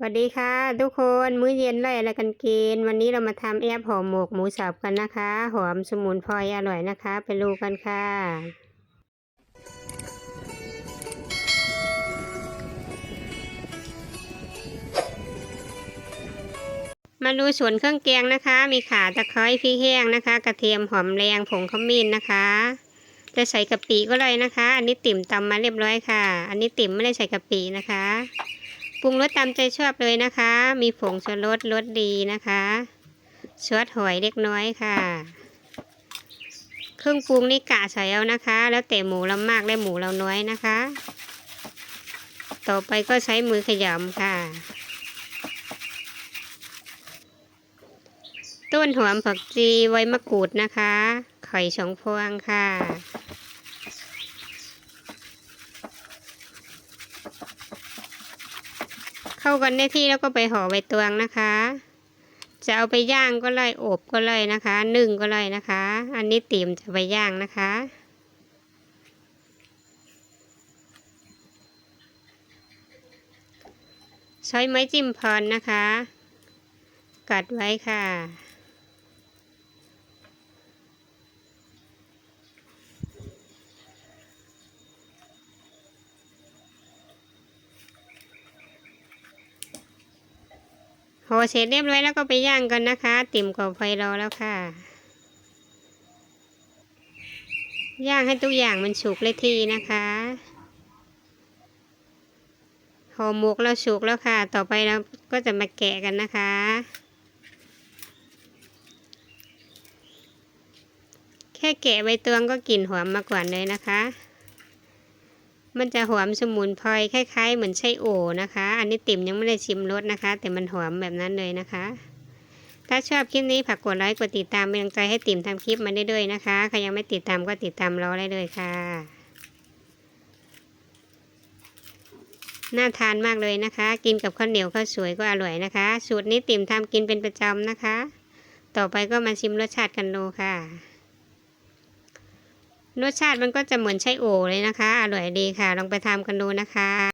สวัสดีค่ะทุกคนมื้อเย็นไล่อะไรกันกิน วันนี้เรามาทำแอปห่อหมกหมูสับกันนะคะ หอมสมุนไพรอร่อยนะคะ ไปดูกันค่ะ มาดูส่วนเครื่องแกงนะคะ มีข่าตะไคร้พริกแห้งนะคะ กระเทียมหอมแรงผงขมิ้นนะคะ จะใส่กะปิก็เลยนะคะ อันนี้ติ่มตำมาเรียบร้อยค่ะ อันนี้ติ่มไม่ได้ใส่กะปินะคะ ปรุงรสตามใจชอบเลยนะคะ มีผงชูรสรสดีนะคะซอสหอยเล็กน้อยค่ะ เครื่องปรุงนี่กะใส่เอานะคะ แล้วแต่หมูเรามากและหมูเราน้อยนะคะ ต่อไปก็ใช้มือขยำค่ะ ต้นหอมผักชีไว้มะกรูดนะคะ ไข่สองพวงค่ะ เข้ากันได้ที่แล้วก็ไปห่อใบตวงนะคะ จะเอาไปย่างก็เลยอบก็เลยนะคะนึ่งก็เลยนะคะ อันนี้ติ่มจะไปย่างนะคะใช้ไม้จิ้มพรนะคะ กัดไว้ค่ะ ห่อเสร็จเรียบร้อยแล้วก็ไปย่างกันนะคะ ติ่มก่อไฟรอแล้วค่ะ ย่างให้ทุกอย่างมันสุกเลยทีนะคะห่อหมกเราสุกแล้วค่ะ ต่อไปเราก็จะมาแกะกันนะคะแค่แกะใบตวงก็กลิ่นหอมมาก่อนเลยนะคะ มันจะหอมสมุนไพรคล้ายๆ เหมือนไส้โอนะคะ อันนี้ติ่มยังไม่ได้ชิมรสนะคะ แต่มันหอมแบบนั้นเลยนะคะ ถ้าชอบคลิปนี้ฝากกดไลค์กดติดตามเป็นกำลังใจให้ติ่มทำคลิปมาได้ด้วยนะคะใครยังไม่ติดตามก็ติดตามเราได้เลยค่ะ น่าทานมากเลยนะคะ กินกับข้าวเหนียวข้าวสวยก็อร่อยนะคะ สูตรนี้ติ่มทำกินเป็นประจำนะคะ ต่อไปก็มาชิมรสชาติกันดูค่ะ รสชาติมันก็จะเหมือนไส้โอเลยนะคะ อร่อยดีค่ะ ลองไปทำกันดูนะคะ